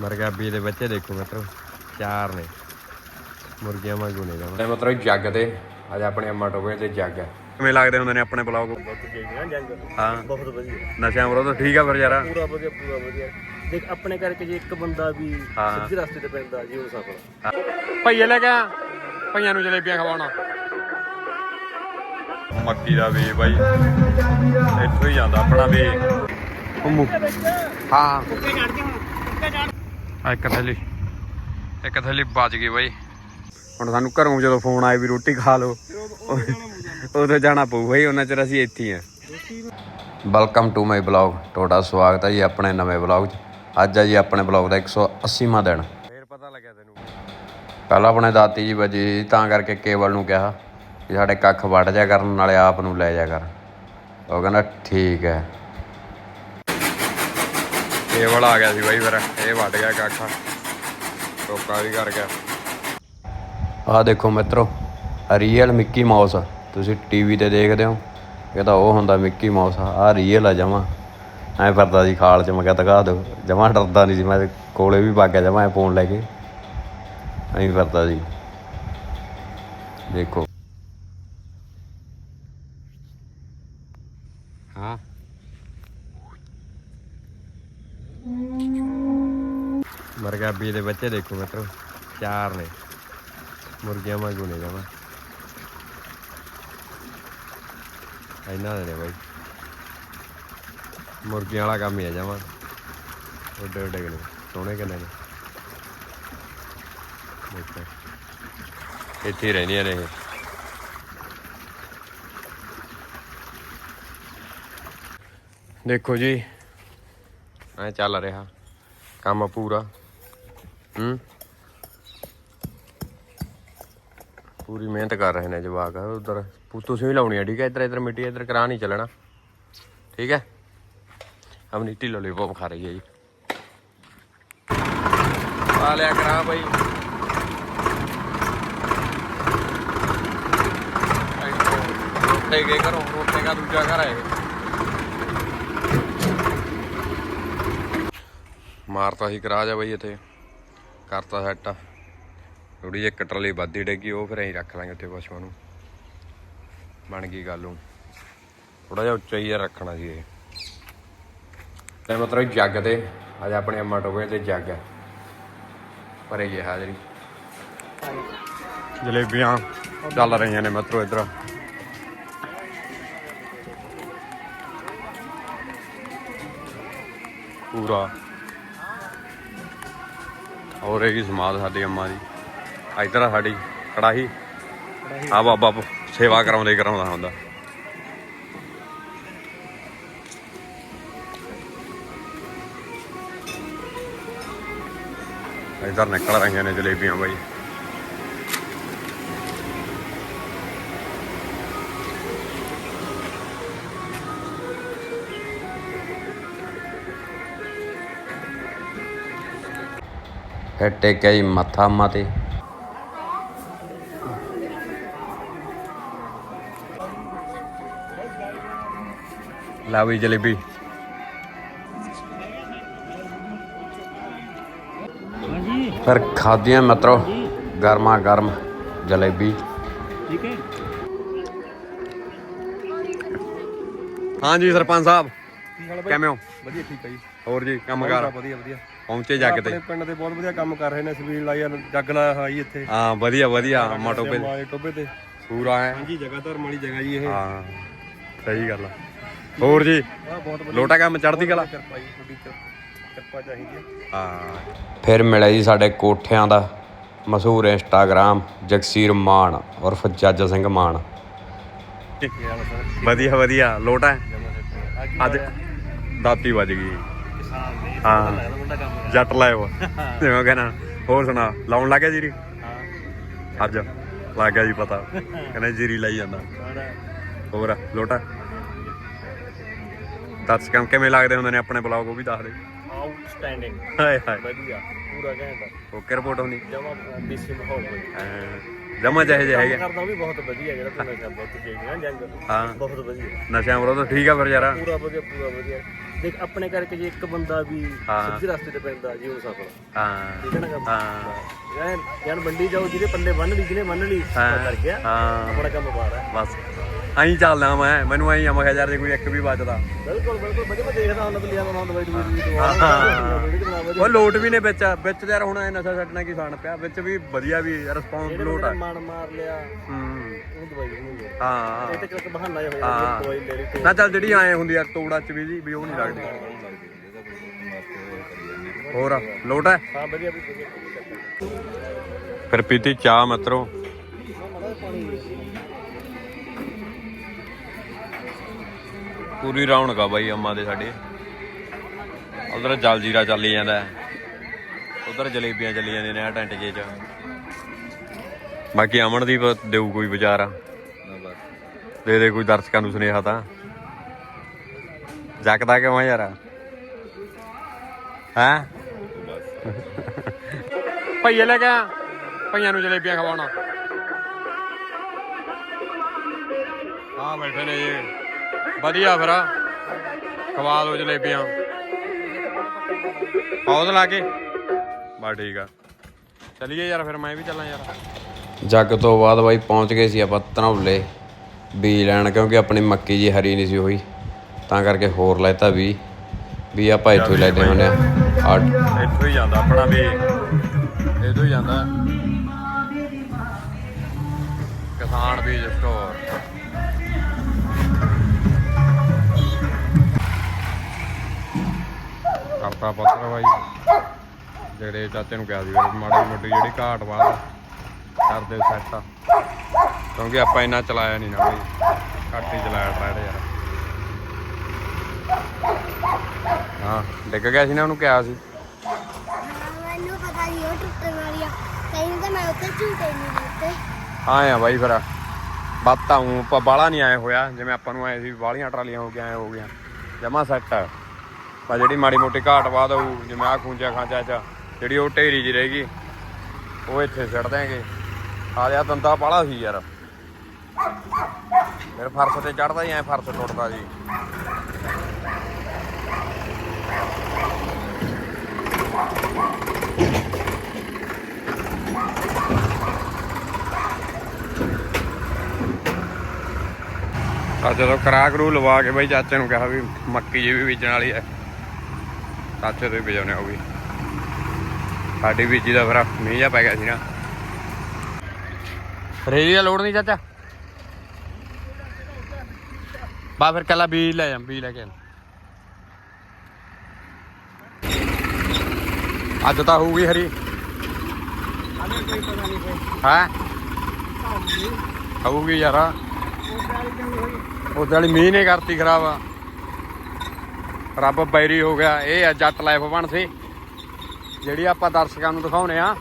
ਮਰਗਾਬੀ ਦੇ ਬੱਚੇ ਦੇਖੋ ਮਤਲਬ ਚਾਰ ਨੇ। ਮੁਰਗੀਆਂ ਵਾਂਗੂ ਨੇ ਜਮਾ। ਮਤਲਬ ਜੱਗ ਤੇ ਅੱਜ ਆਪਣੇ ਅੰਮਾ ਟੋਬੇ ਤੇ ਜੱਗ ਹੈ। ਕਿਵੇਂ ਲੱਗਦੇ ਹੁੰਦੇ ਨੇ ਆਪਣੇ ਬਲੌਗ ਹਾਂ ਬਹੁਤ ਵਧੀਆ। ਨਸ਼ਿਆਂ ਵਿਰੋਧ ਠੀਕ ਆ ਫਿਰ ਯਾਰ। ਪੂਰਾ ਵਧੀਆ ਪੂਰਾ ਵਧੀਆ। ਦੇਖ ਆਪਣੇ ਕਰਕੇ ਜੇ ਇੱਕ ਬੰਦਾ ਵੀ। ਸਿੱਧੇ ਰਸਤੇ ਤੇ ਪੈਂਦਾ ਜੀਵਨ ਸਫਲ ਭਈਏ ਲੈ ਕੇ ਆ। ਭਈਆਂ ਨੂੰ ਜਲੇਬੀਆਂ ਖਵਾਉਣਾ। ਮੱਕੀ ਦਾ ਵੀ ਬਾਈ। ਇੱਥੋਂ ਹੀ ਜਾਂਦਾ ਆਪਣਾ ਵੀ ਹਾਂ। ਆ ਇੱਕ ਥੈਲੀ ਇੱਕ ਥੈਲੀ ਬਚ ਗਈ ਬਾਈ। ਹੁਣ ਸਾਨੂੰ ਘਰੋਂ ਜਦੋਂ ਫੋਨ ਆਏ ਵੀ ਰੋਟੀ ਖਾ ਲਓ ਉਦੋਂ ਜਾਣਾ ਪਊ ਬਾਈ ਉਹਨਾਂ ਚਿਰ ਅਸੀਂ ਇੱਥੇ ਹੀ ਆ। ਵੈਲਕਮ ਟੂ ਮਾਈ ਬਲੌਗ ਤੁਹਾਡਾ ਸਵਾਗਤ ਹੈ ਜੀ ਆਪਣੇ ਨਵੇਂ ਬਲੌਗ 'ਚ। ਅੱਜ ਹੈ ਜੀ ਆਪਣੇ ਬਲੌਗ ਦਾ 180ਵਾਂ ਦਿਨ। ਫੇਰ ਪਤਾ ਲੱਗਿਆ ਤੈਨੂੰ। ਪਹਿਲਾਂ ਆਪਣੇ ਦਾਤੀ ਜੀ ਵਜੀ ਤਾਂ ਕਰਕੇ ਕੇਵਲ ਨੂੰ ਕਿਹਾ ਕਿ ਸਾਡੇ ਕੱਖ ਵੱਢ ਜਾ ਕਰਨ ਨਾਲੇ ਆਪ ਨੂੰ ਲੈ ਜਾ ਕਰ। ਉਹ ਕਹਿੰਦਾ ਠੀਕ ਹੈ। ਕੇਵਲ ਆ ਗਿਆ ਸੀ ਬਾਈ ਫਿਰ, ਇਹ ਵੱਢ ਗਿਆ ਕੱਖ। ਟੋਕਾ ਵੀ ਕਰ ਗਿਆ। ਆਹ ਦੇਖੋ ਮਿੱਤਰੋ ਰੀਅਲ ਮਿੱਕੀ ਮਾਊਸ ਤੁਸੀਂ ਟੀਵੀ ਤੇ ਦੇਖਦੇ ਹੋ, ਇਹ ਤਾਂ ਉਹ ਹੁੰਦਾ ਮਿੱਕੀ ਮਾਊਸ ਆ। ਰੀਅਲ ਆ ਜਮਾ। ਐ ਫਿਰਦਾ ਜੀ ਖਾਲ ਚ, ਮੈਂ ਕਿਹਾ ਦਿਖਾ ਦਿਓ। ਜਮਾ ਡਰਦਾ ਨਹੀਂ ਸੀ, ਮੈਂ ਕੋਲੇ ਵੀ ਵਗ ਗਿਆ ਜਮਾ ਫੋਨ ਲੈ ਕੇ। ਐਂ ਫਿਰਦਾ ਜੀ ਦੇਖੋ। ਹਾਂ। ਮਰਗਾਬੀ ਦੇ ਬੱਚੇ ਦੇਖੋ ਮਤਲਬ ਚਾਰ ਨੇ। ਮੁਰਗੀਆਂ ਵਾਂਗੂ ਨੇ ਜਮਾ। ਇਹਨਾਂ ਦੇ ਨੇ ਬਾਈ। ਮੁਰਗੀਆਂ ਵਾਲਾ ਕੰਮ ਹੀ ਆ ਜਮਾ। ਉੱਡੇ ਉੱਡੇ ਨੇ, ਸੋਹਣੇ ਕਿੰਨੇ ਨੇ। ਦੇਖੋ। ਇੱਥੇ ਰਹਿੰਦੀਆਂ ਨੇ ਇਹ। ਦੇਖੋ ਜੀ ਐ ਚੱਲ ਰਿਹਾ ਕੰਮ ਪੂਰਾ। ਹੂੰ? ਪੂਰੀ ਮਿਹਨਤ ਕਰ ਰਹੇ ਨੇ ਜਵਾਕ। ਉਧਰ ਤੁਸੀਂ ਵੀ ਲਾਉਣੀ ਹੈ ਠੀਕ ਹੈ ਇੱਧਰ ਇੱਧਰ ਮਿੱਟੀ ਇੱਧਰ ਕਰਾ ਨਹੀਂ ਚੱਲਣਾ। ਠੀਕ ਹੈ ਹਮ ਢਿੱਲੋ ਲੋਲੀਪੌਪ ਖਾ ਰਹੀ ਹੈ ਜੀ। ਪਾ ਲਿਆ ਕਰਾ ਭਾਈ ਰੋਟੇ ਗਏ ਘਰੋਂ, ਰੋਟੇ ਦਾ ਦੂਜਾ ਘਰ ਹੈ ਮਾਰਤਾ ਸੀ, ਕਰਾ ਜਾ ਬਈ ਇੱਥੇ। ਕਰਤਾ ਸੈੱਟ। ਥੋੜੀ ਜਿਹੀ ਇੱਕ ਟਰਾਲੀ ਵੱਧੀ ਡੇਗੀ, ਉਹ ਫਿਰ ਅਸੀਂ ਰੱਖ ਲਾਂਗੇ ਉੱਥੇ ਪਸ਼ੂਆਂ ਨੂੰ। ਬਣ ਗਈ ਗੱਲ ਉਹ ਥੋੜਾ ਜਿਹਾ ਉੱਚਾ ਹੀ ਜਿਹਾ ਰੱਖਣਾ ਸੀ ਇਹ। ਤੇ ਮਤਲਬ ਜੱਗ ਤੇ, ਅੱਜ ਆਪਣੇ ਅੰਮਾ ਟੋਬੇ ਤੇ ਜੱਗ ਹੈ ਭਰੇ ਗਏ ਹਾਜ਼ਰੀ। ਜਲੇਬੀਆਂ ਚੱਲ ਰਹੀਆਂ ਨੇ ਮਤਲਬ ਇਧਰ। ਪੂਰਾ ਹੋਰ ਇਹ ਕੀ ਸਮਾਦ ਸਾਡੀ ਅੰਮਾ ਦੀ। ਇਧਰ ਆ ਸਾਡੀ ਕੜਾਹੀ। ਆ ਬਾਬਾ ਸੇਵਾ ਕਰਾਉਂਦੇ ਕਰਾਉਂਦਾ ਹੁੰਦਾ। ਇਧਰ ਨਿਕਲ ਰਹੀਆਂ ਨੇ ਜਲੇਬੀਆਂ ਬਾਈ। ਫਿਰ ਟੇਕਿਆ ਜੀ ਮੱਥਾ ਅੰਮਾ ਤੇ ਲਾ ਵੀ ਜਲੇਬੀ ਹਾਂਜੀ ਫਿਰ ਖਾਦੀਆਂ ਮਤਰੋ ਗਰਮਾ ਗਰਮ ਜਲੇਬੀ ਠੀਕ ਹੈ ਹਾਂਜੀ ਸਰਪੰਚ ਸਾਹਿਬ ਕੀ ਹਾਲ ਕਿਵੇਂ ਹੋ ਵਧੀਆ ਠੀਕ ਜੀ ਜੀ ਪਹੁੰਚੇ ਜੱਗ ਤੇ। ਆਪਣੇ ਪਿੰਡ ਦੇ ਬਹੁਤ ਵਧੀਆ ਕੰਮ ਕਰ ਰਹੇ ਨੇ ਸਵੀਲ ਲਾਈ ਆ, ਜੱਗ ਲਾਇਆ ਹੋਇਆ ਜੀ ਇੱਥੇ। ਹਾਂ ਵਧੀਆ ਵਧੀਆ ਮਾਟੋ ਪੇ ਮਾਲੇ ਟੋਬੇ ਤੇ। ਪੂਰਾ ਹੈ ਹਾਂਜੀ ਜਗ੍ਹਾ ਧਰਮ ਵਾਲੀ ਜਗ੍ਹਾ ਜੀ ਇਹ। ਹਾਂ ਸਹੀ ਗੱਲ ਆ। ਹੋਰ ਜੀ ਆ ਬਹੁਤ ਵਧੀਆ। ਲੋਟਾ ਕੰਮ ਚੜਦੀ ਕਲਾ? ਕਿਰਪਾ ਜੀ ਤੁਹਾਡੀ ਕਿਰ- ਕਿਰਪਾ ਚਾਹੀਦੀ ਹੈ ਹਾਂ। ਫਿਰ ਮਿਲਿਆ ਜੀ ਸਾਡੇ ਕੋਠਿਆਂ ਦਾ ਮਸ਼ਹੂਰ ਇੰਸਟਾਗ੍ਰਾਮ ਜਗਸੀਰ ਮਾਨ ਉਰਫ ਜੱਜ ਸਿੰਘ ਮਾਨ। ਕੀ ਵਧੀਆ ਵਧੀਆ ਲੋਟਾ। ਅੱਜ ਦਾਤੀ ਵੱਜ ਗਈ। ਹਾਂ। ਮੁੰਡਾ ਕੰਮ ਕਰ ਜੱਟ ਲਾਇਓ। ਜਿਵੇਂ ਕਹਿੰਦਾ ਹੋਰ ਸੁਣਾ ਲਾਉਣ ਲੱਗਿਆ ਜੀਰੀ? ਹਾਂ। ਅੱਜ ਲੱਗ ਗਿਆ ਜੀ ਪਤਾ। ਕਹਿੰਦਾ ਜੀਰੀ ਲਾਈ ਜਾਂਦਾ। ਹੋਰ ਲੋਟਾ? ਦੱਸ ਕੰਮ ਕਿਵੇਂ ਲੱਗਦੇ ਹੁੰਦੇ ਨੇ ਆਪਣੇ ਬਲੌਗ ਉਹ ਵੀ ਦੱਸ ਦੇ। ਆਊਟਸਟੈਂਡਿੰਗ ਹਾਏ ਹਾਏ। ਵਧੀਆ ਪੂਰਾ ਘੈਂਟ। ਓਕੇ ਰਿਪੋਰਟ ਹੁੰਦੀ ਜਮਾ ਬੀਸੀ ਮਾਹੌਲ। ਹੋਈ ਜਮਾ ਜਿਹੇ ਜਿਹੇ ਹੈਗੇ ਕਰਦਾ ਵੀ ਬਹੁਤ ਵਧੀਆ ਜਿਹੜਾ ਤੂੰ ਕਰਦਾ ਤੂੰ ਜੀ ਨਾ ਜੰਗ। ਹਾਂ। ਬਹੁਤ ਵਧੀਆ। ਨਸ਼ਿਆਂ ਵਿਰੋਧ ਠੀਕ ਆ ਫਿਰ ਯਾਰ। ਪੂਰਾ ਵਧੀਆ ਪੂਰਾ ਵਧੀਆ। ਦੇਖ ਆਪਣੇ ਕਰਕੇ ਜੇ ਇੱਕ ਬੰਦਾ ਵੀ। ਸਿੱਧੇ ਰਸਤੇ ਤੇ ਪੈਂਦਾ ਜੀ ਉਹ ਸਫਲ ਹਾਂ। ਠੀਕ ਹੈ ਨਾ ਹਾਂ। ਯਾਰ ਯਾਰ ਮੰਡੀ ਜਾਓ ਜਿਹਦੇ ਪੱਲੇ ਬੰਨ ਲਈ ਜਿਹਨੇ ਬੰਨ ਲਈ। ਉਹ ਕਰ ਗਿਆ। ਆਪਣਾ ਕੰਮ ਬਾਹਰ ਹੈ ਬਸ। ਐਂ ਚੱਲਦਾ ਮੈਂ ਮੈਨੂੰ ਐਂ ਆ ਮੈਂ ਕਿਹਾ ਯਾਰ ਜੇ ਕੋਈ ਇੱਕ ਵੀ ਬਚਦਾ ਬਿਲਕੁਲ ਬਿਲਕੁਲ ਵਧੀਆ ਮੈਂ ਦੇਖਦਾ ਹੁੰਦਾ ਬਲੀਆਂ ਦਾ ਦਵਾਈ ਦਵਾਈ ਦੀ ਹਾਂ। ਦਵਾ ਉਹ ਲੋਟ ਵੀ ਨੇ ਵਿੱਚ ਵਿੱਚ ਯਾਰ ਹੁਣ ਐ ਨਸ਼ਾ ਛੱਡਣਾ ਕੀ ਸਾਨ ਪਿਆ ਵਿੱਚ ਵੀ ਵਧੀਆ ਵੀ ਰਿਸਪੌਂਸ ਲੋਟ ਆ। ਮਨ ਮਾਰ ਲਿਆ ਹੂੰ। ਉਹ ਦਵਾਈ ਨਹੀਂ ਹੈ ਇਹ ਤੇ ਕਿਉਂਕਿ ਬਹਾਨਾ ਹੀ ਹੋ। ਜਾਂਦਾ ਦਵਾਈ ਲੈ ਲਈ ਤੇ ਨਾ ਚੱਲ ਜਿਹੜੀ ਐ ਹੁੰਦੀ ਆ ਤੋੜਾ ਚ ਵੀ ਜੀ ਵੀ ਉਹ ਨਹੀਂ ਲੱਗਦੀ। ਹੋਰ ਲੋਟ ਹੈ ਹਾਂ ਵਧੀਆ ਵੀ ਫਿਰ ਪੀਤੀ ਚਾਹ ਮਤਰੋ। ਪੂਰੀ ਰੌਣਕ ਆ ਬਾਈ ਅੰਮਾ ਦੇ ਸਾਡੇ। ਉਧਰ ਜਲ ਜੀਰਾ ਚੱਲੀ ਜਾਂਦਾ ਉਧਰ ਜਲੇਬੀਆਂ ਚੱਲੀ ਜਾਂਦੀਆਂ ਨੇ ਆ ਟੈਂਟ ਜੇ ਚ। ਬਾਕੀ ਅਮਨਦੀਪ ਦੇਊ ਕੋਈ ਵਿਚਾਰਾ ਦੇ ਦੇ ਕੋਈ ਦਰਸ਼ਕਾਂ ਨੂੰ ਸੁਨੇਹਾ ਤਾਂ। ਜੱਕਦਾ ਆ ਯਾਰ? ਹੈ? ਭਈਏ ਲੈ ਕੇ ਆ। ਭਈਆਂ ਨੂੰ ਜਲੇਬੀਆਂ ਖਵਾਉਣਾ। ਆ ਬੈਠੇ ਨੇ ਜੀ। ਵਧੀਆ ਫਿਰ ਖਵਾ ਦਿਓ ਜਲੇਬੀਆਂ। ਪੌਦ ਲਾ ਕੇ। ਬਾ ਠੀਕ ਆ। ਚਲੀਏ ਯਾਰ ਫਿਰ ਮੈਂ ਵੀ ਚੱਲਾਂ ਯਾਰ। ਜੱਗ ਤੋਂ ਬਾਅਦ ਬਾਈ ਪਹੁੰਚ ਗਏ ਸੀ ਆਪਾਂ ਧਨੌਲੇ। ਬੀ ਲੈਣ ਕਿਉਂਕਿ ਆਪਣੀ ਮੱਕੀ ਜੀ ਹਰੀ ਨਹੀਂ ਸੀ ਹੋਈ। ਤਾਂ ਕਰਕੇ ਹੋਰ ਲੈਤਾ ਵੀ। ਵੀ ਆਪਾਂ ਇੱਥੋਂ ਹੀ ਲੈਦੇ ਹੁੰਦੇ ਆ। ਆ ਇੱਥੋਂ ਹੀ ਜਾਂਦਾ ਆਪਣਾ ਵੀ। ਇੱਥੋਂ ਹੀ ਜਾਂਦਾ। ਕਿਸਾਨ ਬੀਜ ਸਟੋਰ ਕਰਤਾ ਪੱਤਰ ਬਾਈ। ਜਿਹੜੇ ਚਾਚੇ ਨੂੰ ਕਿਹਾ ਸੀ ਵੀ ਮਾੜੀ ਮੋਟੀ ਜਿਹੜੀ ਘਾਟ ਬਾਦ ਕਰਦੇ ਸੈੱਟ ਕਿਉਂਕਿ ਆਪਾਂ ਇੰਨਾ ਚਲਾਇਆ ਨਹੀਂ ਨਾ ਬਾਈ। ਘੱਟ ਹੀ ਚਲਾਇਆ ਟਰੈਡ ਯਾਰ। ਹਾਂ ਡਿੱਗ ਗਿਆ ਸੀ ਨਾ ਉਹਨੂੰ ਕਿਹਾ ਸੀ। ਮੈਨੂੰ ਪਤਾ ਨਹੀਂ ਉਹ ਟੁੱਟਣ ਵਾਲੀ ਆ। ਕहीं ਤਾਂ ਮੈਂ ਉੱਥੇ ਝੂਟੇ ਨਹੀਂ ਦਿੱਤੇ ਆਏ ਆ ਬਾਈ ਫਿਰ। ਬਾਤਾਂ ਹੂੰ ਬਾਲਾ ਨਹੀਂ ਆਏ ਹੋਇਆ। ਜਿਵੇਂ ਆਪਾਂ ਨੂੰ ਆਏ ਸੀ ਬਾਲੀਆਂ ਟਰਾਲੀਆਂ ਹੋ ਗਿਆ ਐ ਹੋ ਗਿਆ ਜਮਾ ਸੈੱਟ ਆ। ਪਰ ਜਿਹੜੀ ਮਾੜੀ ਮੋਟੀ ਘਾਟ ਬਾਦ ਹੋਊ ਜਿਵੇਂ ਆ ਖੂੰਜਾ ਖਾਂਚਾ ਚ, ਜਿਹੜੀ ਉਹ ਢੇਰੀ ਜੀ ਰਹੇਗੀ ਉਹ ਇੱਥੇ ਸਿੱਟ ਦੇਾਂਗੇ ਆ ਜਾ ਦੰਦਾ ਪਾਲਾ ਸੀ ਯਾਰ। ਮੇਰੇ ਫਰਸ਼ ਤੇ ਚੜਦਾ ਹੀ ਐ, ਫਰਸ਼ ਟੁੱਟਦਾ ਜੀ। ਆ ਜਦੋਂ ਕਰਾ ਕਰੂ ਲਵਾ ਕੇ ਬਈ ਚਾਚੇ ਨੂੰ ਕਿਹਾ ਵੀ ਮੱਕੀ ਜੀ ਵੀ ਬੀਜਣ ਵਾਲੀ ਐ। ਚਾਚੇ ਤੋਂ ਹੀ ਬਜਾਉਣੇ ਉਹ ਵੀ ਸਾਡੀ ਬੀਜੀ ਦਾ ਫਿਰ ਮੀਂਹ ਜਾ ਪੈ ਗਿਆ ਸੀ ਨਾ। ਰੇੜੀ ਦਾ ਲੋੜ ਨਹੀਂ ਚਾਚਾ। ਬਾ ਫਿਰ ਕੱਲਾ ਬੀਜ ਲੈ ਜਾਂ ਬੀਜ ਲੈ ਕੇ। ਅੱਜ ਤਾਂ ਹੋਊਗੀ ਹਰੀ। ਹੈ? ਹੋਊਗੀ ਯਾਰਾ। ਉਹ ਵਾਲੀ ਕਿਉਂ ਹੋਈ। ਉਹਦੇ ਵਾਲੀ ਮੀਂਹ ਨੇ ਕਰਤੀ ਖਰਾਬ। ਆ ਰੱਬ ਬੈਰੀ ਹੋ ਗਿਆ, ਇਹ ਆ ਜੱਟ ਲਾਈਫ ਬਣ ਸੀ ਜਿਹੜੀ ਆਪਾਂ ਦਰਸ਼ਕਾਂ ਨੂੰ ਦਿਖਾਉਨੇ ਆ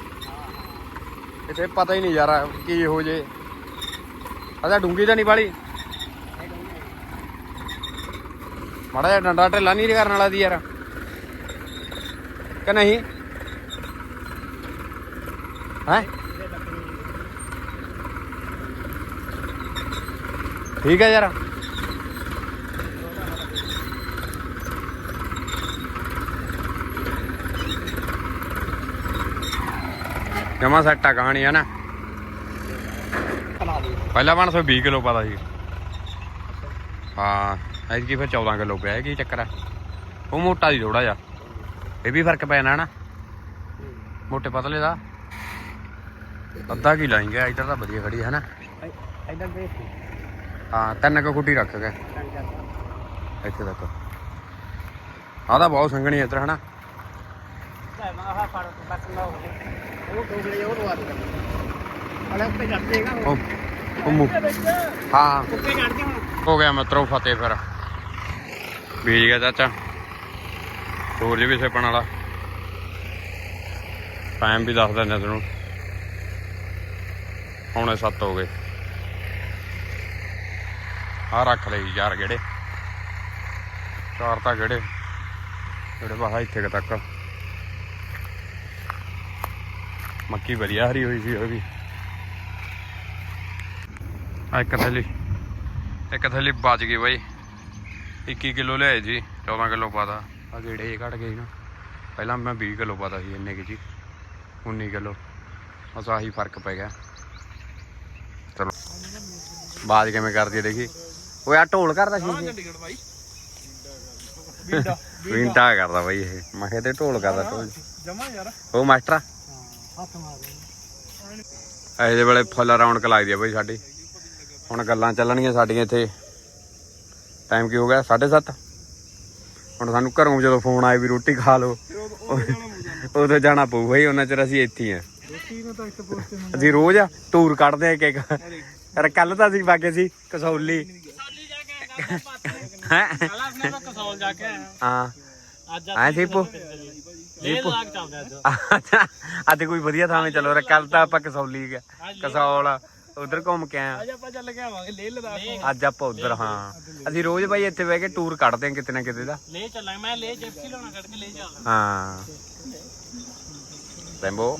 ਕਿਤੇ ਪਤਾ ਹੀ ਨਹੀਂ ਯਾਰ ਕੀ ਹੋ ਜੇ ਅਦਾ ਡੂੰਗੀ ਤਾਂ ਨਹੀਂ ਵਾਲੀ? ਮਾੜਾ ਜਿਹਾ ਡੰਡਾ ਢਿੱਲਾ ਨਹੀਂ ਕਰਨ ਵਾਲਾ ਦੀ ਯਾਰ। ਕਿ ਨਹੀਂ? ਹੈ? ਠੀਕ ਹੈ ਯਾਰ। ਜਮਾ ਸੈੱਟਾ ਕਹਾਣੀ ਹੈ ਨਾ? ਪਹਿਲਾਂ 120 ਕਿਲੋ ਪਤਾ ਸੀ। ਹਾਂ ਐਤਕੀ ਫਿਰ 14 ਕਿਲੋ ਪਿਆ ਇਹ ਕੀ ਚੱਕਰ ਹੈ ਉਹ ਮੋਟਾ ਦੀ ਥੋੜਾ ਜਿਹਾ। ਇਹ ਵੀ ਫ਼ਰਕ ਪੈਣਾ ਨਾ? ਮੋਟੇ ਪਤਲੇ ਦਾ। ਅੱਧਾ ਕੀ ਲਾਏਂਗੇ ਇੱਧਰ ਤਾਂ ਵਧੀਆ ਖੜੀ ਹੈ ਨਾ? ਇਦਾਂ ਦੇ ਹਾਂ ਤਿੰਨ ਕੁ ਖੁੱਡੀ ਰੱਖ ਗਏ। ਇੱਥੇ ਤੱਕ। ਆਹ ਤਾਂ ਬਹੁਤ ਸੰਘਣੀ ਇੱਧਰ ਹਨਾ ਆਹ ਫੜ ਬਸ ਨਾ ਹੋ ਉਹ ਮੁ- ਹਾਂ। ਹੁਣ। ਗਿਆ ਮਿੱਤਰੋ ਫਤਿਹ ਫਿਰ। ਬੀਜ ਗਿਆ ਚਾਚਾ। ਸੂਰਜ ਵੀ ਸਿਪਣ ਵਾਲਾ। ਟਾਈਮ ਵੀ ਦੱਸ ਦਿੰਦੇ ਤੈਨੂੰ ਪੌਣੇ 7 ਹੋ ਗਏ। ਆ ਰੱਖ ਲਈ ਯਾਰ ਗੇੜੇ। ਚਾਰ ਤਾਂ ਗੇੜੇ। ਜਿਹੜੇ ਬਾਹਾ ਇੱਥੇ ਕੁ ਤੱਕ। ਮੱਕੀ ਵਧੀਆ ਹਰੀ ਹੋਈ ਸੀ ਉਹ ਵੀ। ਆ ਇੱਕ ਥੈਲੀ ਇੱਕ ਥੈਲੀ ਬਚ ਗਈ ਬਾਈ। 21 ਕਿਲੋ ਲਿਆਏ ਜੀ 14 ਕਿਲੋ ਪਾਤਾ। ਆ ਗੇੜੇ ਜੇ ਘਟ ਗਏ ਨਾ। ਪਹਿਲਾਂ ਮੈਂ 20 ਕਿਲੋ ਪਾਤਾ ਸੀ ਇੰਨੇ ਕਿ ਜੀ 19 ਕਿਲੋ। ਬਸ ਆਹੀ ਫ਼ਰਕ ਪੈ ਗਿਆ। ਚਲੋ ਬਾਜ ਕਿਵੇਂ ਕਰਦੀ ਹੈ ਦੇਖੀ। ਓਏ ਆ ਢੋਲ ਕਰਦਾ ਸੀ ਇਹ। ਚੰਡੀਗੜ੍ਹ ਬਾਈ ਵਿੰਟਾ ਕਰਦਾ ਬਾਈ ਇਹ। ਮੈਂ ਕਿਹਾ ਤੇ ਢੋਲ ਕਰਦਾ ਢੋਲ। ਜਮਾ ਯਾਰ। ਉਹ ਮਾਸਟਰ ਹੱਥ ਮਾਰ ਵੇਲੇ ਫੁੱਲ ਰੌਣਕ ਲੱਗਦੀ ਆ ਬਾਈ ਸਾਡੀ। ਹੁਣ ਗੱਲਾਂ ਚੱਲਣਗੀਆਂ ਸਾਡੀਆਂ ਇੱਥੇ। ਟਾਈਮ ਕੀ ਹੋ ਗਿਆ? 7:30 ਹੁਣ ਸਾਨੂੰ ਘਰੋਂ ਜਦੋਂ ਫੋਨ ਆਏ ਵੀ ਰੋਟੀ ਖਾ ਲਓ ਉਦੋਂ ਜਾਣਾ ਪਊ ਬਾਈ ਉਹਨਾਂ ਚਿਰ ਅਸੀਂ ਇੱਥੇ ਹੀ ਆ। ਅਸੀਂ ਰੋਜ਼ ਆ ਟੂਰ ਕੱਢਦੇ ਆ ਇੱਕ ਇੱਕ। ਯਾਰ ਕੱਲ ਤਾਂ ਅਸੀਂ ਬਾਗੇ ਸੀ ਕਸੌਲੀ। ਕਸੌਲੀ ਜਾ ਕੇ ਆਇਆ ਹੈਂ? ਕੱਲ ਆਪਣੇ ਮੈਂ ਕਸੌਲ ਜਾ ਕੇ ਆਇਆ। ਹਾਂ। ਐ ਸੀਪੂ। ਲੈ ਲਾਗ ਚੱਲਦੇ ਅੱਜ। ਅੱਜ ਕੋਈ ਵਧੀਆ ਥਾਂ 'ਤੇ ਚਲੋ ਕੱਲ ਤਾਂ ਆਪਾਂ ਕਸੌਲੀ ਗਏ। ਕਸੌਲ ਉਧਰ ਘੁੰਮ ਕੇ ਆਏ ਅੱਜ ਆਪਾਂ ਚੱਲ ਕੇ ਆਵਾਂਗੇ ਲੈ ਲਦਾਖ ਅੱਜ ਆਪਾਂ ਉਧਰ ਹਾਂ। ਅਸੀਂ ਰੋਜ਼ ਬਾਈ ਇੱਥੇ ਬਹਿ ਕੇ ਟੂਰ ਕੱਢਦੇ ਆ ਕਿਤੇ ਨਾ ਕਿਤੇ ਦਾ। ਲੈ ਚੱਲਾਂਗੇ। ਮੈਂ ਲੈ ਜਿਪਸੀ ਲਾਉਣਾ ਕੱਢ ਕੇ ਲੈ ਚੱਲਦਾ। ਹਾਂ। ਰੈਂਬੋ।